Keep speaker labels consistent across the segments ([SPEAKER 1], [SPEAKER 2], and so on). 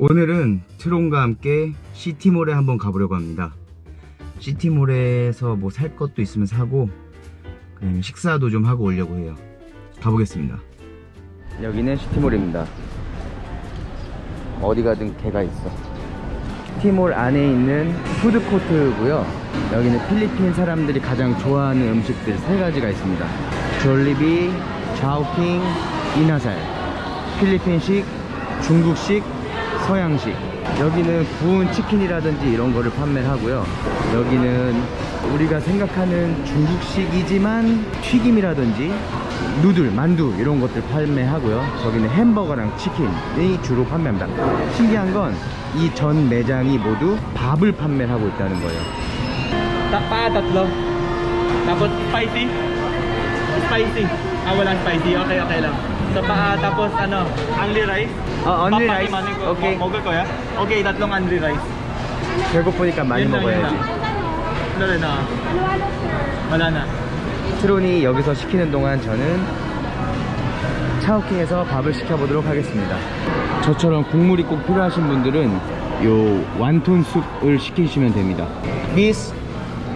[SPEAKER 1] 오늘은 트론과 함께 시티몰에 한번 가보려고 합니다. 시티몰에서 뭐 살 것도 있으면 사고 그냥 식사도 좀 하고 오려고 해요. 가보겠습니다. 여기는 시티몰입니다. 어디 가든 개가 있어. 시티몰 안에 있는 푸드코트고요. 여기는 필리핀 사람들이 가장 좋아하는 음식들 세 가지가 있습니다. 졸리비, 자오핑, 이나살. 필리핀식, 중국식, 서양식. 여기는 구운 치킨이라든지 이런 거를 판매를 하고요. 여기는 우리가 생각하는 중국식이지만 튀김이라든지 누들, 만두 이런 것들 판매하고요. 저기는 햄버거랑 치킨이 주로 판매합니다. 신기한 건 이 전 매장이 모두 밥을 판매를 하고 있다는 거예요.
[SPEAKER 2] Spicy. Spicy. Ah, walang spicy. Okay, okay lang. So, pa, tapos ano, only rice.
[SPEAKER 1] 어, only rice.
[SPEAKER 2] Papaimanin ko.
[SPEAKER 1] Okay.
[SPEAKER 2] Mo- Mogul ko ya? Okay, tatlong only rice.
[SPEAKER 1] 배고프니까 많이
[SPEAKER 2] Yun lang, yun
[SPEAKER 1] 먹어야지.
[SPEAKER 2] lang. Wala rin na. Wala na.
[SPEAKER 1] 트론이 여기서 시키는 동안 저는 차오킹에서 밥을 시켜보도록 하겠습니다. 저처럼 국물이 꼭 필요하신 분들은 요 완톤 숲을 시키시면 됩니다. Miss,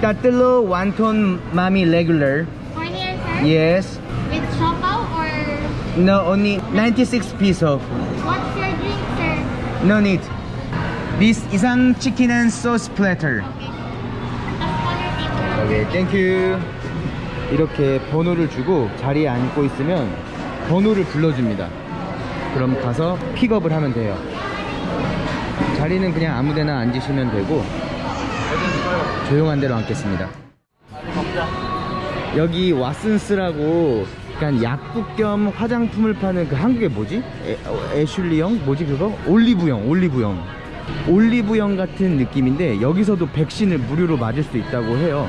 [SPEAKER 1] tatlo 완톤 mami regular.
[SPEAKER 3] For here, sir?
[SPEAKER 1] Yes. No, only 96 peso.
[SPEAKER 3] what's your drink, sir?
[SPEAKER 1] No need. This isang chicken and sauce platter.
[SPEAKER 3] Okay.
[SPEAKER 1] 오케이, 땡큐. 이렇게 번호를 주고 자리에 앉고 있으면 번호를 불러줍니다. 그럼 가서 픽업을 하면 돼요. 자리는 그냥 아무데나 앉으시면 되고 조용한 데로 앉겠습니다. 여기 왓슨스라고 약간 약국 겸 화장품을 파는 그 한국에 뭐지? 에, 어, 애슐리형? 뭐지 그거? 올리브영, 올리브영. 올리브영 같은 느낌인데 여기서도 백신을 무료로 맞을 수 있다고 해요.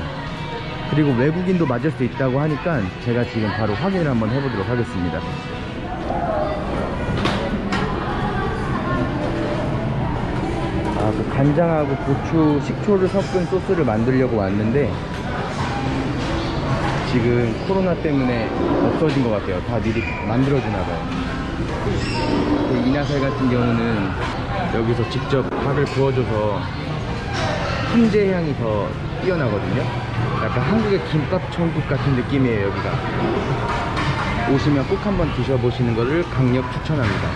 [SPEAKER 1] 그리고 외국인도 맞을 수 있다고 하니까 제가 지금 바로 확인을 한번 해보도록 하겠습니다. 아, 그 간장하고 고추, 식초를 섞은 소스를 만들려고 왔는데 지금 코로나 때문에 없어진 것 같아요. 다 미리 만들어주나 봐요. 그 이나살 같은 경우는 여기서 직접 밥을 구워줘서 훈제 향이 더 뛰어나거든요. 약간 한국의 김밥 천국 같은 느낌이에요, 여기가. 오시면 꼭 한번 드셔보시는 것을 강력 추천합니다.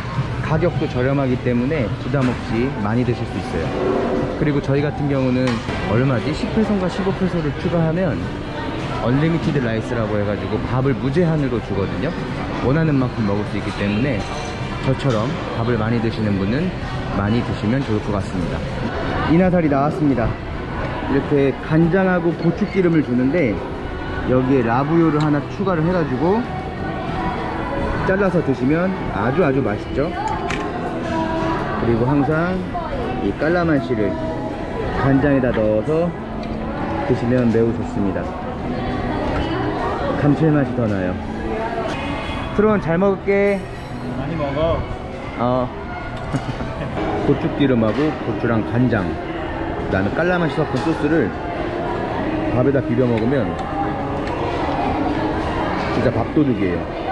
[SPEAKER 1] 가격도 저렴하기 때문에 부담 없이 많이 드실 수 있어요. 그리고 저희 같은 경우는 얼마지? 10회선과 15회선을 추가하면 얼리미티드 라이스라고 해가지고 밥을 무제한으로 주거든요. 원하는 만큼 먹을 수 있기 때문에 저처럼 밥을 많이 드시는 분은 많이 드시면 좋을 것 같습니다. 이나살이 나왔습니다. 이렇게 간장하고 고추기름을 주는데 여기에 라부요를 하나 추가를 해가지고 잘라서 드시면 아주 아주 맛있죠. 그리고 항상 이 깔라만시를 간장에다 넣어서 드시면 매우 좋습니다. 감칠맛이 더 나요. 트론 잘 먹을게.
[SPEAKER 2] Mani mo
[SPEAKER 1] 어. 고추기름하고 고추랑 간장, 그 다음에 깔라맛이 섞은 소스를 밥에다 비벼 먹으면 진짜 밥도둑이에요.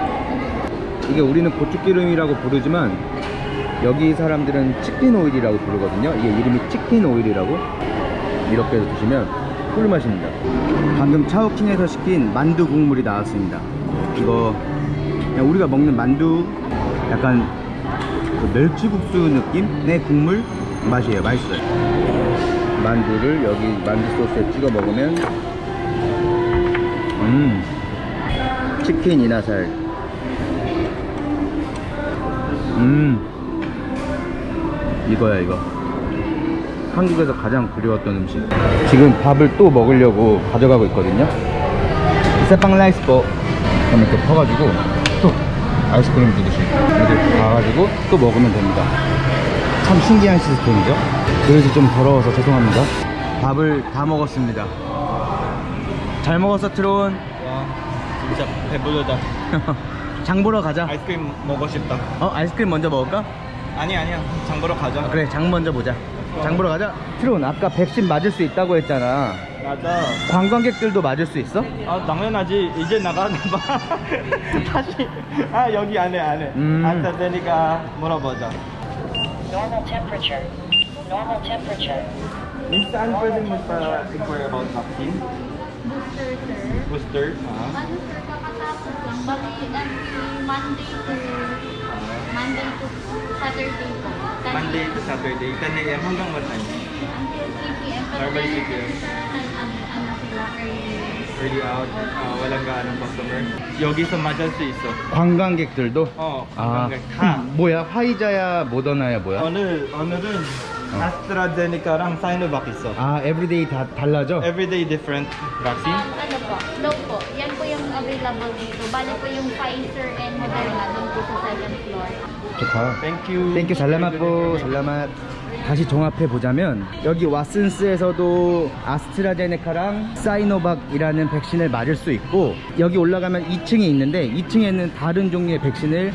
[SPEAKER 1] 이게 우리는 고추기름이라고 부르지만 여기 사람들은 치킨 오일이라고 부르거든요. 이게 이름이 치킨 오일이라고 이렇게 해서 드시면 꿀맛입니다. 방금 차오킹에서 시킨 만두 국물이 나왔습니다. 이거 그냥 우리가 먹는 만두 약간 그 멸치국수 느낌의 국물 맛이에요. 맛있어요. 만두를 여기 만두 소스에 찍어 먹으면 음 치킨 이나살 음 이거야 이거 한국에서 가장 그리웠던 음식 지금 밥을 또 먹으려고 가져가고 있거든요 세빵 라이스버 이렇게 퍼가지고 또 아이스크림 주듯이 이렇게 가가지고 또 먹으면 됩니다 참 신기한 시스템이죠 그릇이 좀 더러워서 죄송합니다 밥을 다 먹었습니다 잘 먹었어 트론
[SPEAKER 2] Wow. 진짜 배부르다.
[SPEAKER 1] 장 보러 가자
[SPEAKER 2] 아이스크림 먹고 싶다.
[SPEAKER 1] 어 아이스크림 먼저 먹을까?
[SPEAKER 2] 아니 아니야. 장 보러 가자.
[SPEAKER 1] 아, 그래 장 먼저 보자 장 보러 가자 트론 아까 백신 맞을 수 있다고 했잖아
[SPEAKER 2] 맞아.
[SPEAKER 1] 관광객들도 맞을 수 있어?
[SPEAKER 2] 아 당연하지. 이제 나가나 봐. 다시. 아 여기 안에 안에.
[SPEAKER 1] 음.
[SPEAKER 2] 안 되니까 물어보자.
[SPEAKER 4] Normal temperature. Normal temperature.
[SPEAKER 2] Miss, saan pwede magpa-inquire about vaccine?
[SPEAKER 3] Booster, sir.
[SPEAKER 2] Booster? Ah.
[SPEAKER 3] Ano, sir, kakatapos lang. Bali, every Monday to Monday to Saturday
[SPEAKER 2] Monday to Saturday, 10 a.m. hanggang what time?
[SPEAKER 3] Until 3 p.m. Pero
[SPEAKER 2] Normally
[SPEAKER 3] may
[SPEAKER 2] 3 p.m. early. Out, ah, walang gaanong customer. 여기서 맞을 수 있어.
[SPEAKER 1] 관광객들도?
[SPEAKER 2] 어,
[SPEAKER 1] 아,
[SPEAKER 2] 관광객 다.
[SPEAKER 1] 뭐야? 화이자야, 모더나야, 뭐야?
[SPEAKER 2] 오늘, 오늘은 아스트라제네카랑 사이노박 있어.
[SPEAKER 1] 아, 에브리데이 다 달라져?
[SPEAKER 2] Everyday different vaccine.
[SPEAKER 3] Um, ano po, no po. Yan po yung available dito. Bali po yung Pfizer and Moderna doon po sa second floor.
[SPEAKER 1] 좋다.
[SPEAKER 2] Thank you.
[SPEAKER 1] 땡큐 살라맛 보 살라맛 다시 종합해 보자면 여기 왓슨스에서도 아스트라제네카랑 사이노박이라는 백신을 맞을 수 있고 여기 올라가면 2층에 있는데 2층에는 다른 종류의 백신을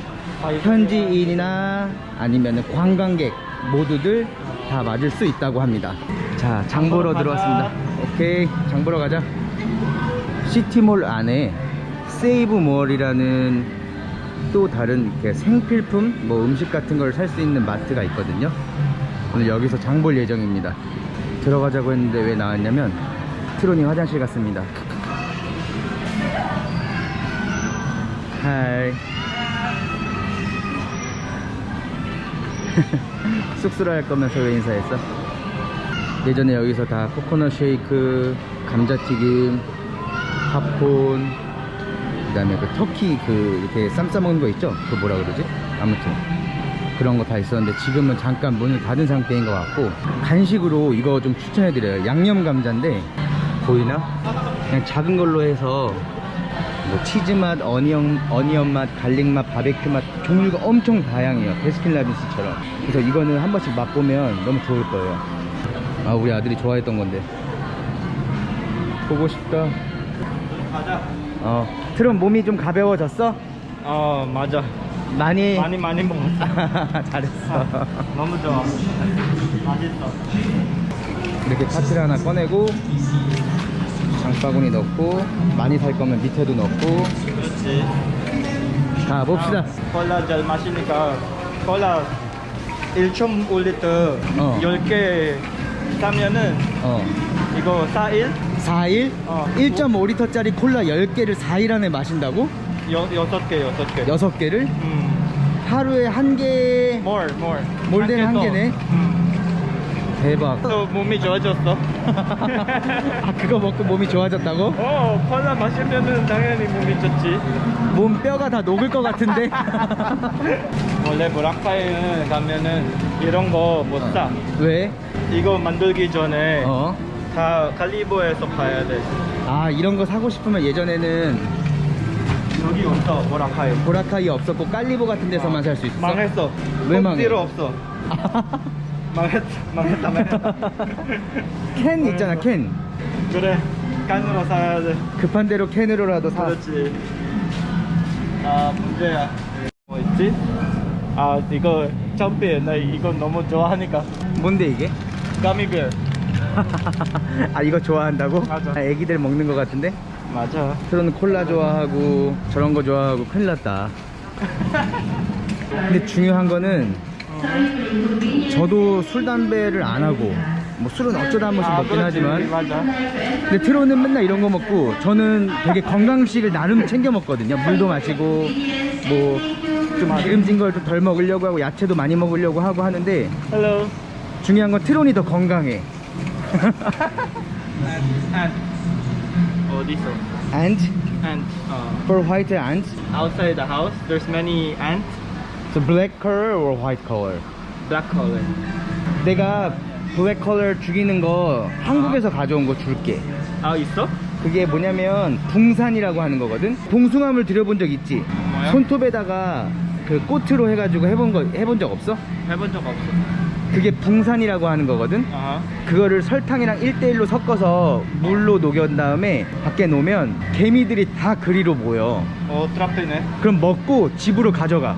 [SPEAKER 1] 현지인이나 아니면 관광객 모두들 다 맞을 수 있다고 합니다 자 장보러. 들어왔습니다 오케이 장보러 가자 시티몰 안에 세이브몰이라는 또 다른 이렇게 생필품, 뭐 음식 같은 걸 살 수 있는 마트가 있거든요. 오늘 여기서 장 볼 예정입니다. 들어가자고 했는데 왜 나왔냐면 트론이 화장실 갔습니다. 하이. 쑥스러 할 거면서 왜 인사했어? 예전에 여기서 다 코코넛 쉐이크, 감자튀김, 팝콘, 그 다음에 그 터키 그 이렇게 쌈 싸먹는 거 있죠? 그 뭐라 그러지? 아무튼 그런 거 다 있었는데 지금은 잠깐 문을 닫은 상태인 것 같고 간식으로 이거 좀 추천해드려요 양념 감자인데 보이나? 그냥 작은 걸로 해서 뭐 치즈 맛, 어니언, 어니언 맛, 갈릭 맛, 바베큐 맛 종류가 엄청 다양해요 베스킨라빈스처럼 그래서 이거는 한 번씩 맛보면 너무 좋을 거예요 아 우리 아들이 좋아했던 건데 보고 싶다
[SPEAKER 2] 맞아.
[SPEAKER 1] 어 트럼 몸이 좀 가벼워졌어?
[SPEAKER 2] 어, 맞아.
[SPEAKER 1] 많이
[SPEAKER 2] 많이 많이 먹었어.
[SPEAKER 1] 잘했어
[SPEAKER 2] 너무 좋아. 맛있어.
[SPEAKER 1] 이렇게 카트를 하나 꺼내고 장 바구니 넣고 많이 살 거면 밑에도 넣고
[SPEAKER 2] 그렇지.
[SPEAKER 1] 가 봅시다
[SPEAKER 2] 콜라 잘 마시니까 콜라 1.5리터
[SPEAKER 1] 어.
[SPEAKER 2] 10개 사면은
[SPEAKER 1] 어
[SPEAKER 2] 이거 4일?
[SPEAKER 1] 4일?
[SPEAKER 2] 어.
[SPEAKER 1] 1.5리터짜리 콜라 10개를 4일 안에 마신다고?
[SPEAKER 2] 여, 6개, 6개.
[SPEAKER 1] 6개를?
[SPEAKER 2] 음.
[SPEAKER 1] 하루에 한개
[SPEAKER 2] more, more.
[SPEAKER 1] 몰된한
[SPEAKER 2] 더.
[SPEAKER 1] 개네.
[SPEAKER 2] 음.
[SPEAKER 1] 대박
[SPEAKER 2] 또 몸이 좋아졌어.
[SPEAKER 1] 아 그거 먹고 몸이 좋아졌다고?
[SPEAKER 2] 어, 콜라 마시면은 당연히 몸이 좋지.
[SPEAKER 1] 몸 뼈가 다 녹을 것 같은데?
[SPEAKER 2] 원래 보라카이는 가면은 이런 거 못 사.
[SPEAKER 1] 왜?
[SPEAKER 2] 이거 만들기 전에
[SPEAKER 1] 어?
[SPEAKER 2] 다 칼리버에서 파야 돼.
[SPEAKER 1] 아 이런 거 사고 싶으면 예전에는
[SPEAKER 2] 여기 없어, 보라카이.
[SPEAKER 1] 보라카이 없었고 깔리보 같은 데서만 살 수 있어?
[SPEAKER 2] 망했어.
[SPEAKER 1] 왜 망해?
[SPEAKER 2] 꼭지로 없어. 망했, 망했다, 망했다.
[SPEAKER 1] 캔 있잖아 캔
[SPEAKER 2] 그래, 깐으로 사야 돼.
[SPEAKER 1] 급한 대로 캔으로라도 사
[SPEAKER 2] 그렇지. 아, 문제야. 뭐 있지? 아, 이거 점피. 나 이거 너무 좋아하니까.
[SPEAKER 1] 뭔데 이게?
[SPEAKER 2] 까미벨.
[SPEAKER 1] 아 이거 좋아한다고?
[SPEAKER 2] 맞아.
[SPEAKER 1] 아, 애기들 먹는 거 같은데?
[SPEAKER 2] 맞아.
[SPEAKER 1] 트로는 콜라 좋아하고 저런 거 좋아하고 큰일 났다 근데 중요한 거는 저도 술 담배를 안 하고 뭐 술은 어쩌다 한 번씩 먹긴
[SPEAKER 2] 아, 그렇지.
[SPEAKER 1] 하지만
[SPEAKER 2] 맞아.
[SPEAKER 1] 근데 트로는 맨날 이런 거 먹고 저는 되게 건강식을 나름 챙겨 먹거든요 물도 마시고 뭐 좀 기름진 걸 좀 덜 먹으려고 하고 야채도 많이 먹으려고 하고 하는데
[SPEAKER 2] Hello.
[SPEAKER 1] 중요한 건 트론이 더 건강해
[SPEAKER 2] Ant. 어디서?
[SPEAKER 1] ant
[SPEAKER 2] Ant. 어.
[SPEAKER 1] for white ant
[SPEAKER 2] Outside the house, there's many ants.
[SPEAKER 1] So black color or white color
[SPEAKER 2] Black color.
[SPEAKER 1] 내가 블랙 컬러 죽이는 거 한국에서 가져온 거 줄게
[SPEAKER 2] 아 있어?
[SPEAKER 1] 그게 뭐냐면 붕산이라고 하는 거거든 봉숭아물 들여본 적 있지?
[SPEAKER 2] 뭐야?
[SPEAKER 1] 손톱에다가 그 꽃으로 해가지고 해본 거 해본 적 없어?
[SPEAKER 2] 해본 적 없어.
[SPEAKER 1] 그게 붕산이라고 하는 거거든
[SPEAKER 2] 아.
[SPEAKER 1] 그거를 설탕이랑 1대1로 섞어서 물로 녹여온 다음에 밖에 놓으면 개미들이 다 그리로 모여
[SPEAKER 2] 어 트라피네.
[SPEAKER 1] 그럼 먹고 집으로 가져가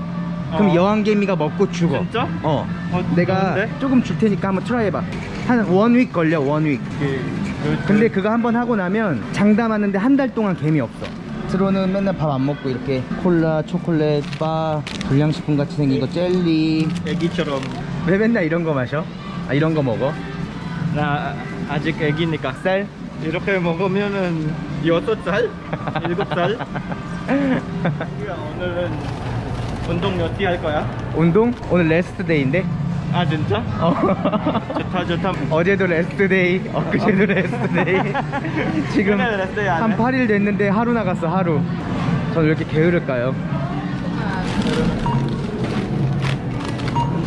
[SPEAKER 1] 그럼
[SPEAKER 2] 어.
[SPEAKER 1] 여왕개미가 먹고 죽어
[SPEAKER 2] 진짜?
[SPEAKER 1] 어
[SPEAKER 2] 어,
[SPEAKER 1] 내가
[SPEAKER 2] 좋은데?
[SPEAKER 1] 조금 줄 테니까 한번 트라이 해봐 한 원윅 걸려 원윅
[SPEAKER 2] 그, 그,
[SPEAKER 1] 근데 그거 한번 하고 나면 장담하는데 한 달 동안 개미 없어 트로는 맨날 밥 안 먹고 이렇게 콜라, 초콜릿, 바, 불량식품 같이 생긴 거 젤리
[SPEAKER 2] 애기처럼
[SPEAKER 1] 왜 맨날 이런 거 마셔? 아 이런 거 먹어?
[SPEAKER 2] 나 아직 애기니까
[SPEAKER 1] 쌀?
[SPEAKER 2] 이렇게 먹으면은 여섯 살? 일곱 살? 오늘은 운동 몇시할 거야?
[SPEAKER 1] 운동? 오늘 레스트 데이인데?
[SPEAKER 2] 아 진짜?
[SPEAKER 1] 어.
[SPEAKER 2] 좋다 좋다
[SPEAKER 1] 어제도 레스트 데이, 엊그제도 레스트 데이. 지금
[SPEAKER 2] 맨날 레스트 데이 안
[SPEAKER 1] 한
[SPEAKER 2] 해?
[SPEAKER 1] 8일 됐는데 하루 나갔어 하루. 전 왜 이렇게 게으를까요?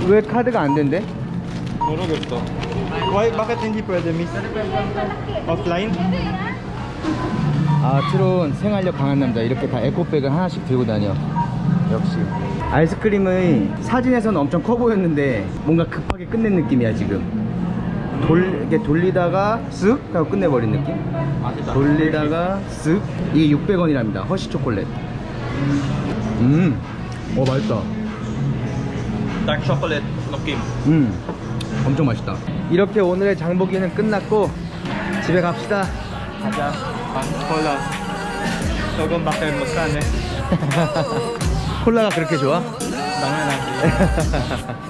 [SPEAKER 1] 왜 카드가 안 된대?
[SPEAKER 2] 모르겠어 Why, bakit hindi pwede miss? Offline?
[SPEAKER 1] 아 트론 생활력 강한 남자 이렇게 다 에코백을 하나씩 들고 다녀 역시. 아이스크림의 사진에서는 엄청 커 보였는데 뭔가 급하게 끝낸 느낌이야 지금. 돌, 이렇게 돌리다가 쓱 하고 끝내버린 느낌? 돌리다가 쓱. 이게 600원이랍니다. 허쉬 초콜릿. 음어 맛있다.
[SPEAKER 2] Dark chocolate 느낌.
[SPEAKER 1] 음. 엄청 맛있다. 이렇게 오늘의 장보기는 끝났고 집에 갑시다.
[SPEAKER 2] 가자. 아, 콜라 조금밖에 못 사네
[SPEAKER 1] 콜라가 그렇게 좋아?
[SPEAKER 2] 당연하지